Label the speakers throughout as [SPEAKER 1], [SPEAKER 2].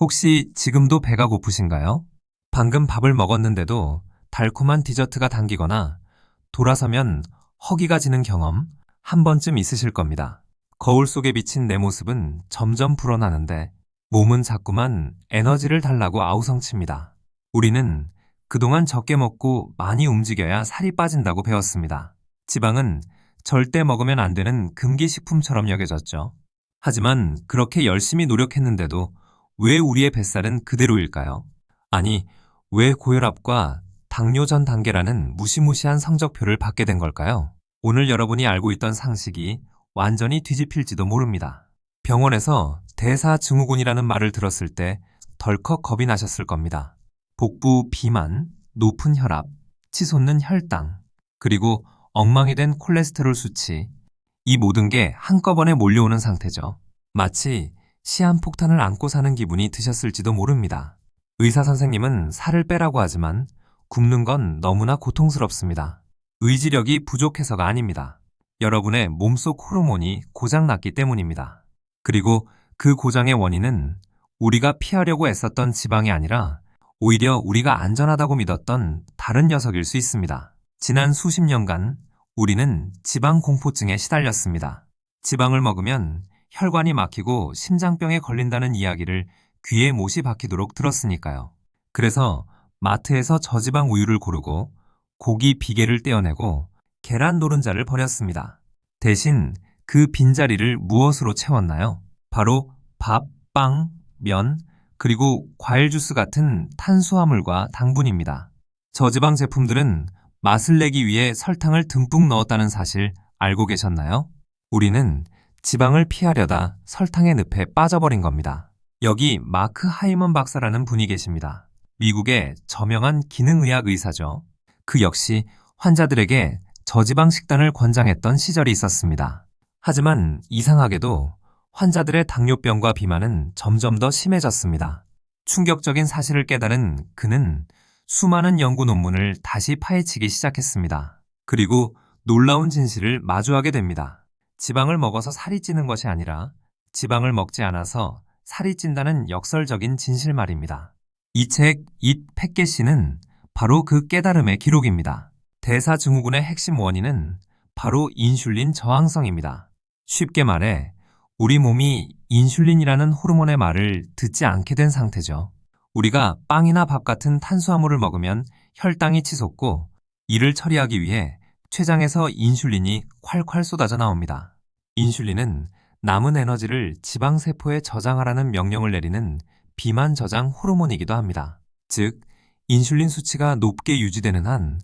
[SPEAKER 1] 혹시 지금도 배가 고프신가요? 방금 밥을 먹었는데도 달콤한 디저트가 당기거나 돌아서면 허기가 지는 경험 한 번쯤 있으실 겁니다. 거울 속에 비친 내 모습은 점점 불어나는데 몸은 자꾸만 에너지를 달라고 아우성칩니다. 우리는 그동안 적게 먹고 많이 움직여야 살이 빠진다고 배웠습니다. 지방은 절대 먹으면 안 되는 금기식품처럼 여겨졌죠. 하지만 그렇게 열심히 노력했는데도 왜 우리의 뱃살은 그대로일까요? 아니, 왜 고혈압과 당뇨 전 단계라는 무시무시한 성적표를 받게 된 걸까요? 오늘 여러분이 알고 있던 상식이 완전히 뒤집힐지도 모릅니다. 병원에서 대사증후군이라는 말을 들었을 때 덜컥 겁이 나셨을 겁니다. 복부 비만, 높은 혈압, 치솟는 혈당, 그리고 엉망이 된 콜레스테롤 수치, 이 모든 게 한꺼번에 몰려오는 상태죠. 마치 시한폭탄을 안고 사는 기분이 드셨을지도 모릅니다. 의사 선생님은 살을 빼라고 하지만 굶는 건 너무나 고통스럽습니다. 의지력이 부족해서가 아닙니다. 여러분의 몸속 호르몬이 고장났기 때문입니다. 그리고 그 고장의 원인은 우리가 피하려고 애썼던 지방이 아니라 오히려 우리가 안전하다고 믿었던 다른 녀석일 수 있습니다. 지난 수십 년간 우리는 지방 공포증에 시달렸습니다. 지방을 먹으면 혈관이 막히고 심장병에 걸린다는 이야기를 귀에 못이 박히도록 들었으니까요. 그래서 마트에서 저지방 우유를 고르고 고기 비계를 떼어내고 계란 노른자를 버렸습니다. 대신 그 빈자리를 무엇으로 채웠나요? 바로 밥, 빵, 면, 그리고 과일 주스 같은 탄수화물과 당분입니다. 저지방 제품들은 맛을 내기 위해 설탕을 듬뿍 넣었다는 사실 알고 계셨나요? 우리는 지방을 피하려다 설탕의 늪에 빠져버린 겁니다. 여기 마크 하이먼 박사라는 분이 계십니다. 미국의 저명한 기능의학 의사죠. 그 역시 환자들에게 저지방 식단을 권장했던 시절이 있었습니다. 하지만 이상하게도 환자들의 당뇨병과 비만은 점점 더 심해졌습니다. 충격적인 사실을 깨달은 그는 수많은 연구 논문을 다시 파헤치기 시작했습니다. 그리고 놀라운 진실을 마주하게 됩니다. 지방을 먹어서 살이 찌는 것이 아니라 지방을 먹지 않아서 살이 찐다는 역설적인 진실 말입니다. 이 책잇 팩게시는 바로 그 깨달음의 기록입니다. 대사증후군의 핵심 원인은 바로 인슐린 저항성입니다. 쉽게 말해 우리 몸이 인슐린이라는 호르몬의 말을 듣지 않게 된 상태죠. 우리가 빵이나 밥 같은 탄수화물을 먹으면 혈당이 치솟고 이를 처리하기 위해 췌장에서 인슐린이 콸콸 쏟아져 나옵니다. 인슐린은 남은 에너지를 지방세포에 저장하라는 명령을 내리는 비만 저장 호르몬이기도 합니다. 즉, 인슐린 수치가 높게 유지되는 한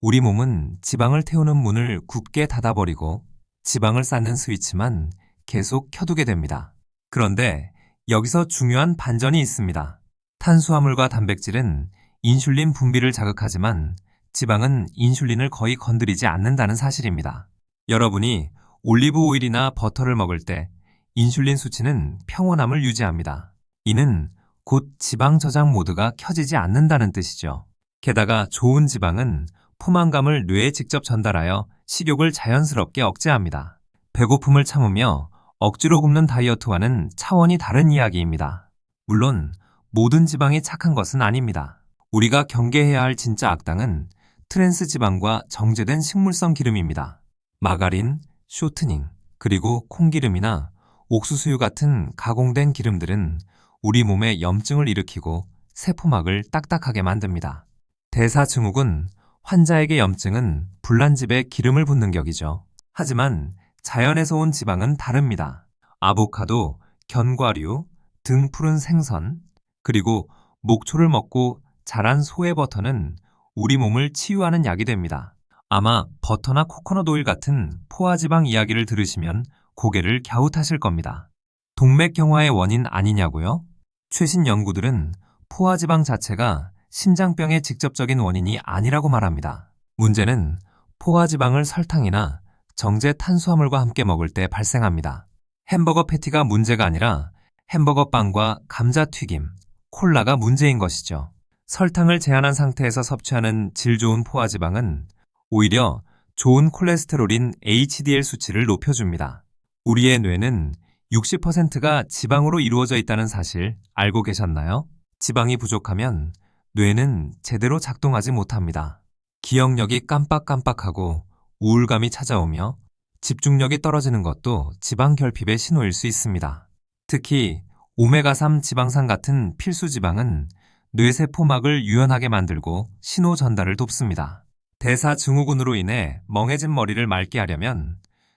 [SPEAKER 1] 우리 몸은 지방을 태우는 문을 굳게 닫아버리고 지방을 쌓는 스위치만 계속 켜두게 됩니다. 그런데 여기서 중요한 반전이 있습니다. 탄수화물과 단백질은 인슐린 분비를 자극하지만 지방은 인슐린을 거의 건드리지 않는다는 사실입니다. 여러분이 올리브 오일이나 버터를 먹을 때 인슐린 수치는 평온함을 유지합니다. 이는 곧 지방 저장 모드가 켜지지 않는다는 뜻이죠. 게다가 좋은 지방은 포만감을 뇌에 직접 전달하여 식욕을 자연스럽게 억제합니다. 배고픔을 참으며 억지로 굶는 다이어트와는 차원이 다른 이야기입니다. 물론 모든 지방이 착한 것은 아닙니다. 우리가 경계해야 할 진짜 악당은 트랜스 지방과 정제된 식물성 기름입니다. 마가린, 쇼트닝, 그리고 콩기름이나 옥수수유 같은 가공된 기름들은 우리 몸에 염증을 일으키고 세포막을 딱딱하게 만듭니다. 대사증후군 환자에게 염증은 불난집에 기름을 붓는 격이죠. 하지만 자연에서 온 지방은 다릅니다. 아보카도, 견과류, 등 푸른 생선, 그리고 목초를 먹고 자란 소의 버터는 우리 몸을 치유하는 약이 됩니다. 아마 버터나 코코넛 오일 같은 포화지방 이야기를 들으시면 고개를 갸웃하실 겁니다. 동맥경화의 원인 아니냐고요? 최신 연구들은 포화지방 자체가 심장병의 직접적인 원인이 아니라고 말합니다. 문제는 포화지방을 설탕이나 정제 탄수화물과 함께 먹을 때 발생합니다. 햄버거 패티가 문제가 아니라 햄버거 빵과 감자 튀김, 콜라가 문제인 것이죠. 설탕을 제한한 상태에서 섭취하는 질 좋은 포화지방은 오히려 좋은 콜레스테롤인 HDL 수치를 높여줍니다. 우리의 뇌는 60%가 지방으로 이루어져 있다는 사실 알고 계셨나요? 지방이 부족하면 뇌는 제대로 작동하지 못합니다. 기억력이 깜빡깜빡하고 우울감이 찾아오며 집중력이 떨어지는 것도 지방 결핍의 신호일 수 있습니다. 특히 오메가3 지방산 같은 필수 지방은 뇌세포막을 유연하게 만들고 신호 전달을 돕습니다. 대사 증후군으로 인해 멍해진 머리를 맑게 하려면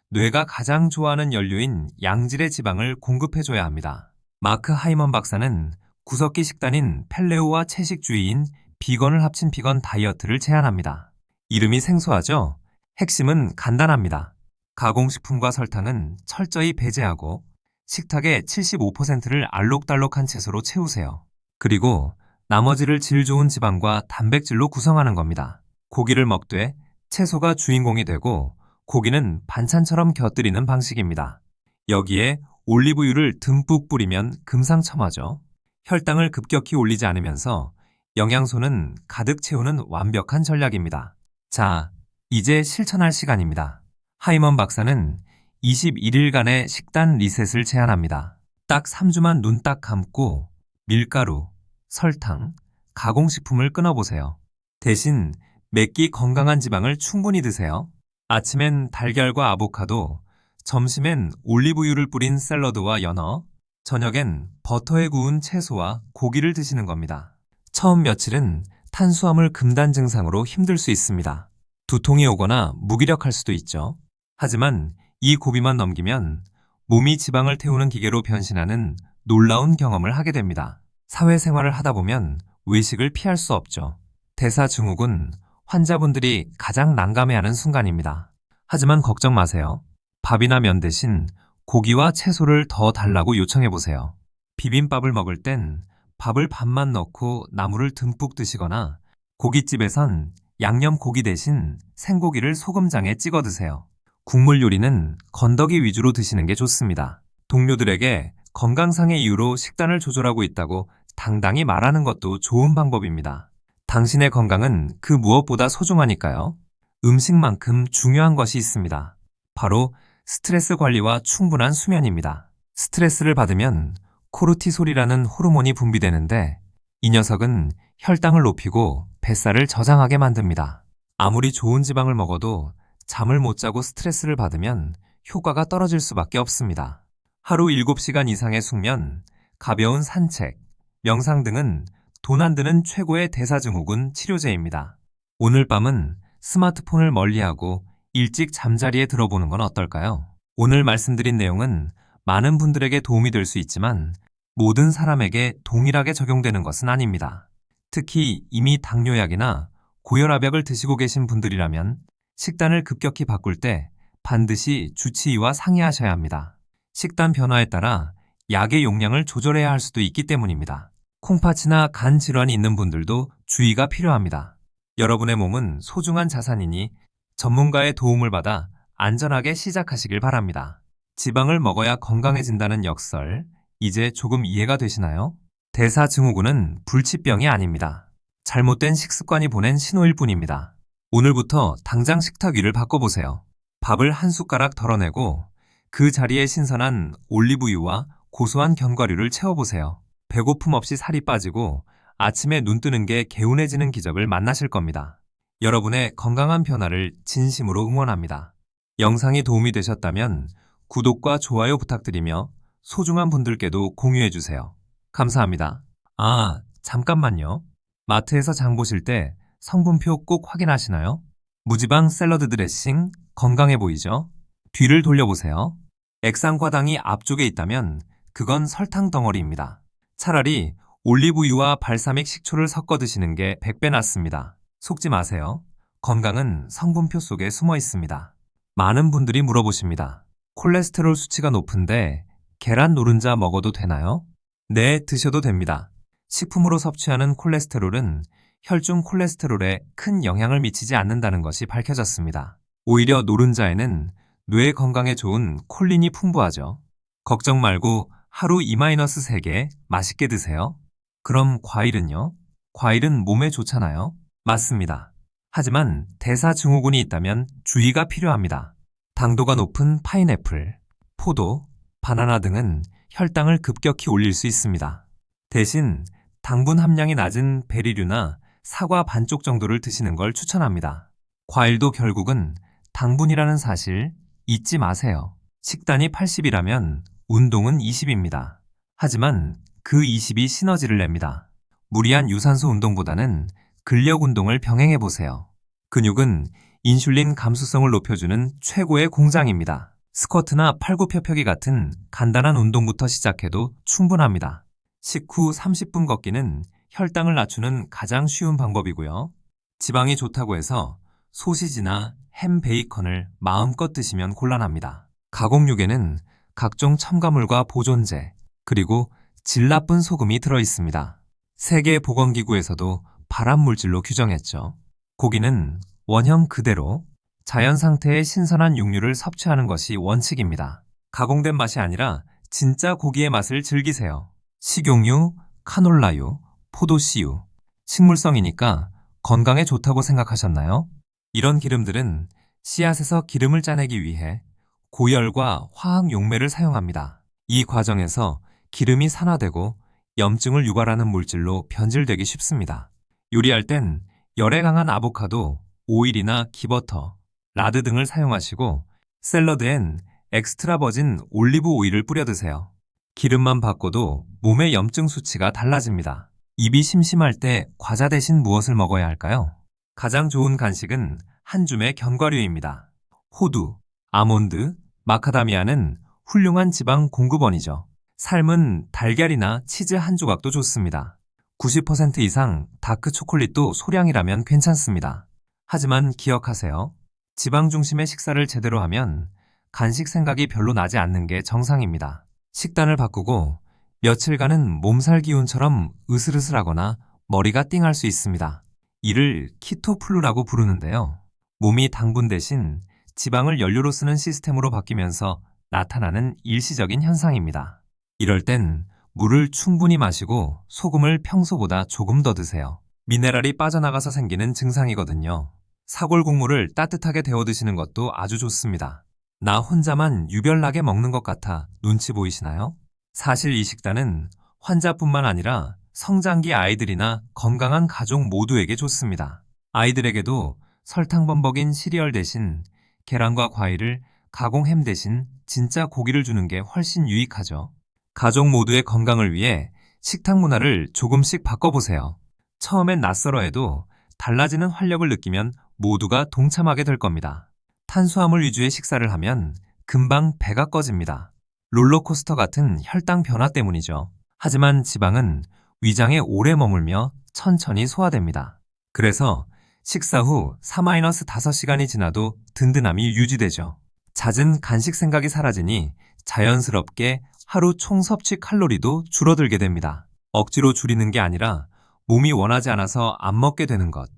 [SPEAKER 1] 뇌가 가장 좋아하는 연료인 양질의 지방을 공급해줘야 합니다. 마크 하이먼 박사는 구석기 식단인 펠레오와 채식주의인 비건을 합친 비건 다이어트를 제안합니다. 이름이 생소하죠? 핵심은 간단합니다. 가공식품과 설탕은 철저히 배제하고 식탁의 75%를 알록달록한 채소로 채우세요. 그리고 나머지를 질 좋은 지방과 단백질로 구성하는 겁니다. 고기를 먹되 채소가 주인공이 되고 고기는 반찬처럼 곁들이는 방식입니다. 여기에 올리브유를 듬뿍 뿌리면 금상첨화죠. 혈당을 급격히 올리지 않으면서 영양소는 가득 채우는 완벽한 전략입니다. 자, 이제 실천할 시간입니다. 하이먼 박사는 21일간의 식단 리셋을 제안합니다. 딱 3주만 눈 딱 감고 밀가루, 설탕, 가공식품을 끊어보세요. 대신 맵기 건강한 지방을 충분히 드세요. 아침엔 달걀과 아보카도, 점심엔 올리브유를 뿌린 샐러드와 연어, 저녁엔 버터에 구운 채소와 고기를 드시는 겁니다. 처음 며칠은 탄수화물 금단 증상으로 힘들 수 있습니다. 두통이 오거나 무기력할 수도 있죠. 하지만 이 고비만 넘기면 몸이 지방을 태우는 기계로 변신하는 놀라운 경험을 하게 됩니다. 사회생활을 하다 보면 외식을 피할 수 없죠. 대사증후군 환자분들이 가장 난감해하는 순간입니다. 하지만 걱정 마세요. 밥이나 면 대신 고기와 채소를 더 달라고 요청해 보세요. 비빔밥을 먹을 땐 밥을 반만 넣고 나물을 듬뿍 드시거나 고깃집에선 양념 고기 대신 생고기를 소금장에 찍어 드세요. 국물 요리는 건더기 위주로 드시는 게 좋습니다. 동료들에게 건강상의 이유로 식단을 조절하고 있다고 당당히 말하는 것도 좋은 방법입니다. 당신의 건강은 그 무엇보다 소중하니까요. 음식만큼 중요한 것이 있습니다. 바로 스트레스 관리와 충분한 수면입니다. 스트레스를 받으면 코르티솔이라는 호르몬이 분비되는데 이 녀석은 혈당을 높이고 뱃살을 저장하게 만듭니다. 아무리 좋은 지방을 먹어도 잠을 못 자고 스트레스를 받으면 효과가 떨어질 수밖에 없습니다. 하루 7시간 이상의 숙면, 가벼운 산책, 명상 등은 돈 안 드는 최고의 대사증후군 치료제입니다. 오늘 밤은 스마트폰을 멀리하고 일찍 잠자리에 들어보는 건 어떨까요? 오늘 말씀드린 내용은 많은 분들에게 도움이 될 수 있지만 모든 사람에게 동일하게 적용되는 것은 아닙니다. 특히 이미 당뇨약이나 고혈압약을 드시고 계신 분들이라면 식단을 급격히 바꿀 때 반드시 주치의와 상의하셔야 합니다. 식단 변화에 따라 약의 용량을 조절해야 할 수도 있기 때문입니다. 콩팥이나 간 질환이 있는 분들도 주의가 필요합니다. 여러분의 몸은 소중한 자산이니 전문가의 도움을 받아 안전하게 시작하시길 바랍니다. 지방을 먹어야 건강해진다는 역설, 이제 조금 이해가 되시나요? 대사증후군은 불치병이 아닙니다. 잘못된 식습관이 보낸 신호일 뿐입니다. 오늘부터 당장 식탁 위를 바꿔보세요. 밥을 한 숟가락 덜어내고 그 자리에 신선한 올리브유와 고소한 견과류를 채워보세요. 배고픔 없이 살이 빠지고 아침에 눈 뜨는 게 개운해지는 기적을 만나실 겁니다. 여러분의 건강한 변화를 진심으로 응원합니다. 영상이 도움이 되셨다면 구독과 좋아요 부탁드리며 소중한 분들께도 공유해주세요. 감사합니다. 아, 잠깐만요. 마트에서 장 보실 때 성분표 꼭 확인하시나요? 무지방 샐러드 드레싱 건강해 보이죠? 뒤를 돌려보세요. 액상과당이 앞쪽에 있다면 그건 설탕 덩어리입니다. 차라리 올리브유와 발사믹 식초를 섞어 드시는 게 100배 낫습니다. 속지 마세요. 건강은 성분표 속에 숨어 있습니다. 많은 분들이 물어보십니다. 콜레스테롤 수치가 높은데 계란 노른자 먹어도 되나요? 네, 드셔도 됩니다. 식품으로 섭취하는 콜레스테롤은 혈중 콜레스테롤에 큰 영향을 미치지 않는다는 것이 밝혀졌습니다. 오히려 노른자에는 뇌 건강에 좋은 콜린이 풍부하죠. 걱정 말고 하루 2-3개 맛있게 드세요. 그럼 과일은요? 과일은 몸에 좋잖아요. 맞습니다. 하지만 대사증후군이 있다면 주의가 필요합니다. 당도가 높은 파인애플, 포도, 바나나 등은 혈당을 급격히 올릴 수 있습니다. 대신 당분 함량이 낮은 베리류나 사과 반쪽 정도를 드시는 걸 추천합니다. 과일도 결국은 당분이라는 사실 잊지 마세요. 식단이 80이라면 운동은 20입니다. 하지만 그 20이 시너지를 냅니다. 무리한 유산소 운동보다는 근력 운동을 병행해 보세요. 근육은 인슐린 감수성을 높여주는 최고의 공장입니다. 스쿼트나 팔굽혀펴기 같은 간단한 운동부터 시작해도 충분합니다. 식후 30분 걷기는 혈당을 낮추는 가장 쉬운 방법이고요. 지방이 좋다고 해서 소시지나 햄 베이컨을 마음껏 드시면 곤란합니다. 가공육에는 각종 첨가물과 보존제, 그리고 질 나쁜 소금이 들어 있습니다. 세계보건기구에서도 발암 물질로 규정했죠. 고기는 원형 그대로 자연 상태의 신선한 육류를 섭취하는 것이 원칙입니다. 가공된 맛이 아니라 진짜 고기의 맛을 즐기세요. 식용유, 카놀라유, 포도씨유, 식물성이니까 건강에 좋다고 생각하셨나요? 이런 기름들은 씨앗에서 기름을 짜내기 위해 고열과 화학 용매를 사용합니다. 이 과정에서 기름이 산화되고 염증을 유발하는 물질로 변질되기 쉽습니다. 요리할 땐 열에 강한 아보카도, 오일이나 기버터, 라드 등을 사용하시고 샐러드엔 엑스트라 버진 올리브 오일을 뿌려 드세요. 기름만 바꿔도 몸의 염증 수치가 달라집니다. 입이 심심할 때 과자 대신 무엇을 먹어야 할까요? 가장 좋은 간식은 한 줌의 견과류입니다. 호두, 아몬드, 마카다미아는 훌륭한 지방 공급원이죠. 삶은 달걀이나 치즈 한 조각도 좋습니다. 90% 이상 다크 초콜릿도 소량이라면 괜찮습니다. 하지만 기억하세요. 지방 중심의 식사를 제대로 하면 간식 생각이 별로 나지 않는 게 정상입니다. 식단을 바꾸고 며칠간은 몸살 기운처럼 으슬으슬하거나 머리가 띵할 수 있습니다. 이를 키토플루라고 부르는데요. 몸이 당분 대신 지방을 연료로 쓰는 시스템으로 바뀌면서 나타나는 일시적인 현상입니다. 이럴 땐 물을 충분히 마시고 소금을 평소보다 조금 더 드세요. 미네랄이 빠져나가서 생기는 증상이거든요. 사골 국물을 따뜻하게 데워 드시는 것도 아주 좋습니다. 나 혼자만 유별나게 먹는 것 같아 눈치 보이시나요? 사실 이 식단은 환자뿐만 아니라 성장기 아이들이나 건강한 가족 모두에게 좋습니다. 아이들에게도 설탕 범벅인 시리얼 대신 계란과 과일을 가공 햄 대신 진짜 고기를 주는 게 훨씬 유익하죠. 가족 모두의 건강을 위해 식탁 문화를 조금씩 바꿔보세요. 처음엔 낯설어 해도 달라지는 활력을 느끼면 모두가 동참하게 될 겁니다. 탄수화물 위주의 식사를 하면 금방 배가 꺼집니다. 롤러코스터 같은 혈당 변화 때문이죠. 하지만 지방은 위장에 오래 머물며 천천히 소화됩니다. 그래서 식사 후 4-5시간이 지나도 든든함이 유지되죠. 잦은 간식 생각이 사라지니 자연스럽게 하루 총 섭취 칼로리도 줄어들게 됩니다. 억지로 줄이는 게 아니라 몸이 원하지 않아서 안 먹게 되는 것.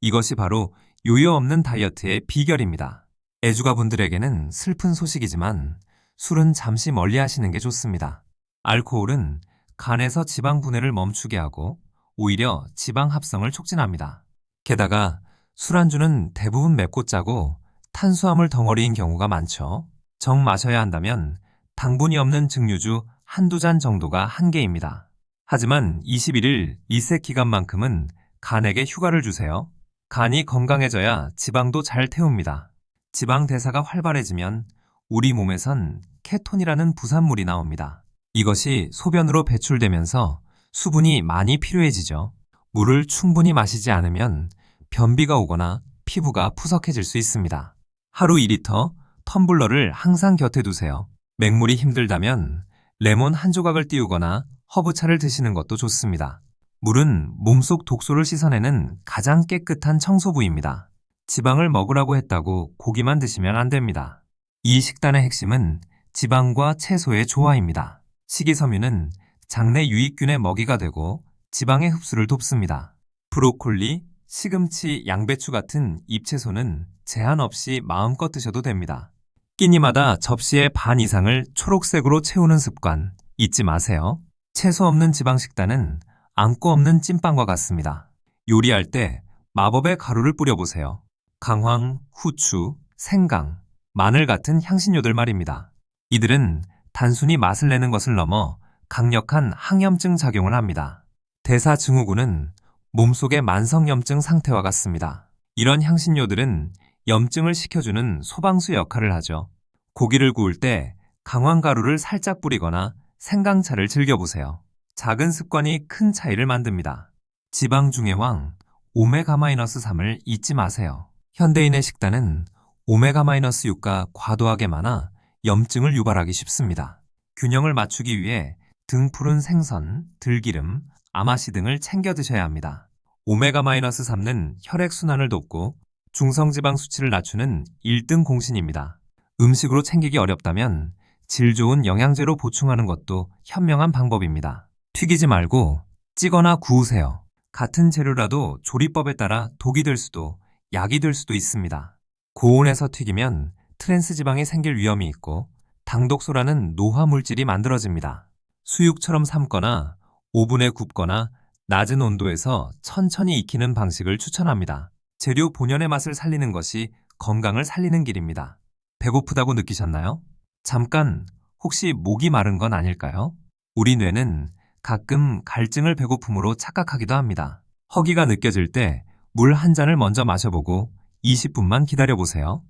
[SPEAKER 1] 이것이 바로 요요 없는 다이어트의 비결입니다. 애주가 분들에게는 슬픈 소식이지만 술은 잠시 멀리 하시는 게 좋습니다. 알코올은 간에서 지방 분해를 멈추게 하고 오히려 지방 합성을 촉진합니다. 게다가 술안주는 대부분 맵고 짜고 탄수화물 덩어리인 경우가 많죠. 정 마셔야 한다면 당분이 없는 증류주 한두 잔 정도가 한계입니다. 하지만 21일 이세 기간만큼은 간에게 휴가를 주세요. 간이 건강해져야 지방도 잘 태웁니다. 지방 대사가 활발해지면 우리 몸에선 케톤이라는 부산물이 나옵니다. 이것이 소변으로 배출되면서 수분이 많이 필요해지죠. 물을 충분히 마시지 않으면 변비가 오거나 피부가 푸석해질 수 있습니다. 하루 2리터 텀블러를 항상 곁에 두세요. 맹물이 힘들다면 레몬 한 조각을 띄우거나 허브차를 드시는 것도 좋습니다. 물은 몸속 독소를 씻어내는 가장 깨끗한 청소부입니다. 지방을 먹으라고 했다고 고기만 드시면 안 됩니다. 이 식단의 핵심은 지방과 채소의 조화입니다. 식이섬유는 장내 유익균의 먹이가 되고 지방의 흡수를 돕습니다. 브로콜리, 시금치, 양배추 같은 잎채소는 제한 없이 마음껏 드셔도 됩니다. 끼니마다 접시의 반 이상을 초록색으로 채우는 습관 잊지 마세요. 채소 없는 지방 식단은 안고 없는 찐빵과 같습니다. 요리할 때 마법의 가루를 뿌려보세요. 강황, 후추, 생강, 마늘 같은 향신료들 말입니다. 이들은 단순히 맛을 내는 것을 넘어 강력한 항염증 작용을 합니다. 대사증후군은 몸속의 만성염증 상태와 같습니다. 이런 향신료들은 염증을 식혀주는 소방수 역할을 하죠. 고기를 구울 때 강황가루를 살짝 뿌리거나 생강차를 즐겨보세요. 작은 습관이 큰 차이를 만듭니다. 지방 중의 왕, 오메가-3을 잊지 마세요. 현대인의 식단은 오메가-6가 과도하게 많아 염증을 유발하기 쉽습니다. 균형을 맞추기 위해 등푸른 생선, 들기름, 아마시 등을 챙겨 드셔야 합니다. 오메가-3는 혈액순환을 돕고 중성지방 수치를 낮추는 1등 공신입니다. 음식으로 챙기기 어렵다면 질 좋은 영양제로 보충하는 것도 현명한 방법입니다. 튀기지 말고 찌거나 구우세요. 같은 재료라도 조리법에 따라 독이 될 수도 약이 될 수도 있습니다. 고온에서 튀기면 트랜스 지방이 생길 위험이 있고 당독소라는 노화 물질이 만들어집니다. 수육처럼 삶거나 오븐에 굽거나 낮은 온도에서 천천히 익히는 방식을 추천합니다. 재료 본연의 맛을 살리는 것이 건강을 살리는 길입니다. 배고프다고 느끼셨나요? 잠깐 혹시 목이 마른 건 아닐까요? 우리 뇌는 가끔 갈증을 배고픔으로 착각하기도 합니다. 허기가 느껴질 때 물 한 잔을 먼저 마셔보고 20분만 기다려보세요.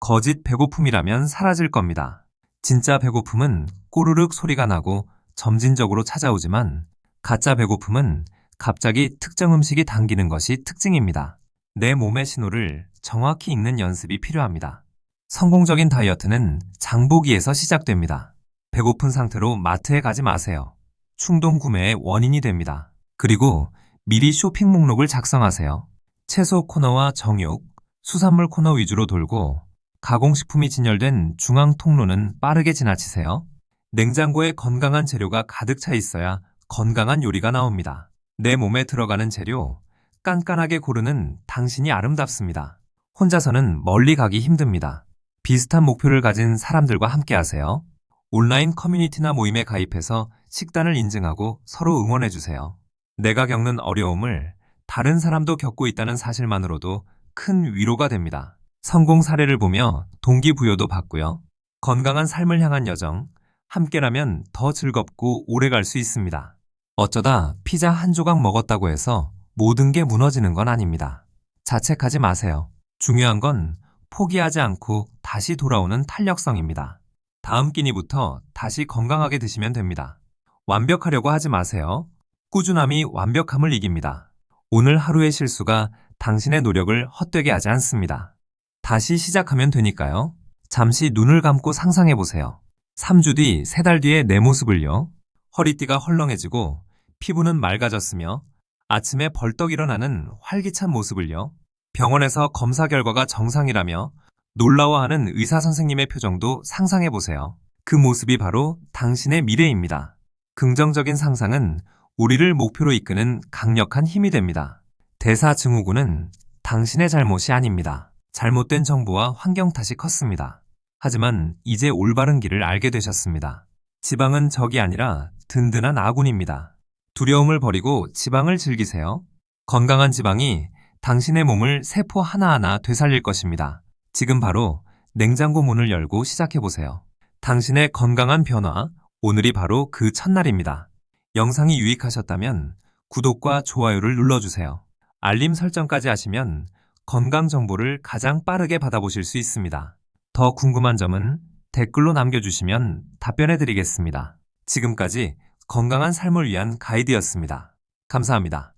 [SPEAKER 1] 거짓 배고픔이라면 사라질 겁니다. 진짜 배고픔은 꼬르륵 소리가 나고 점진적으로 찾아오지만 가짜 배고픔은 갑자기 특정 음식이 당기는 것이 특징입니다. 내 몸의 신호를 정확히 읽는 연습이 필요합니다. 성공적인 다이어트는 장보기에서 시작됩니다. 배고픈 상태로 마트에 가지 마세요. 충동 구매의 원인이 됩니다. 그리고 미리 쇼핑 목록을 작성하세요. 채소 코너와 정육, 수산물 코너 위주로 돌고 가공식품이 진열된 중앙 통로는 빠르게 지나치세요. 냉장고에 건강한 재료가 가득 차 있어야 건강한 요리가 나옵니다. 내 몸에 들어가는 재료, 깐깐하게 고르는 당신이 아름답습니다. 혼자서는 멀리 가기 힘듭니다. 비슷한 목표를 가진 사람들과 함께 하세요. 온라인 커뮤니티나 모임에 가입해서 식단을 인증하고 서로 응원해주세요. 내가 겪는 어려움을 다른 사람도 겪고 있다는 사실만으로도 큰 위로가 됩니다. 성공 사례를 보며 동기부여도 받고요. 건강한 삶을 향한 여정, 함께라면 더 즐겁고 오래 갈 수 있습니다. 어쩌다 피자 한 조각 먹었다고 해서 모든 게 무너지는 건 아닙니다. 자책하지 마세요. 중요한 건 포기하지 않고 다시 돌아오는 탄력성입니다. 다음 끼니부터 다시 건강하게 드시면 됩니다. 완벽하려고 하지 마세요. 꾸준함이 완벽함을 이깁니다. 오늘 하루의 실수가 당신의 노력을 헛되게 하지 않습니다. 다시 시작하면 되니까요. 잠시 눈을 감고 상상해 보세요. 3주 뒤, 3달 뒤의 내 모습을요. 허리띠가 헐렁해지고 피부는 맑아졌으며 아침에 벌떡 일어나는 활기찬 모습을요. 병원에서 검사 결과가 정상이라며 놀라워하는 의사 선생님의 표정도 상상해 보세요. 그 모습이 바로 당신의 미래입니다. 긍정적인 상상은 우리를 목표로 이끄는 강력한 힘이 됩니다. 대사 증후군은 당신의 잘못이 아닙니다. 잘못된 정보와 환경 탓이 컸습니다. 하지만 이제 올바른 길을 알게 되셨습니다. 지방은 적이 아니라 든든한 아군입니다. 두려움을 버리고 지방을 즐기세요. 건강한 지방이 당신의 몸을 세포 하나하나 되살릴 것입니다. 지금 바로 냉장고 문을 열고 시작해보세요. 당신의 건강한 변화, 오늘이 바로 그 첫날입니다. 영상이 유익하셨다면 구독과 좋아요를 눌러주세요. 알림 설정까지 하시면 건강 정보를 가장 빠르게 받아보실 수 있습니다. 더 궁금한 점은 댓글로 남겨주시면 답변해드리겠습니다. 지금까지 건강한 삶을 위한 가이드였습니다. 감사합니다.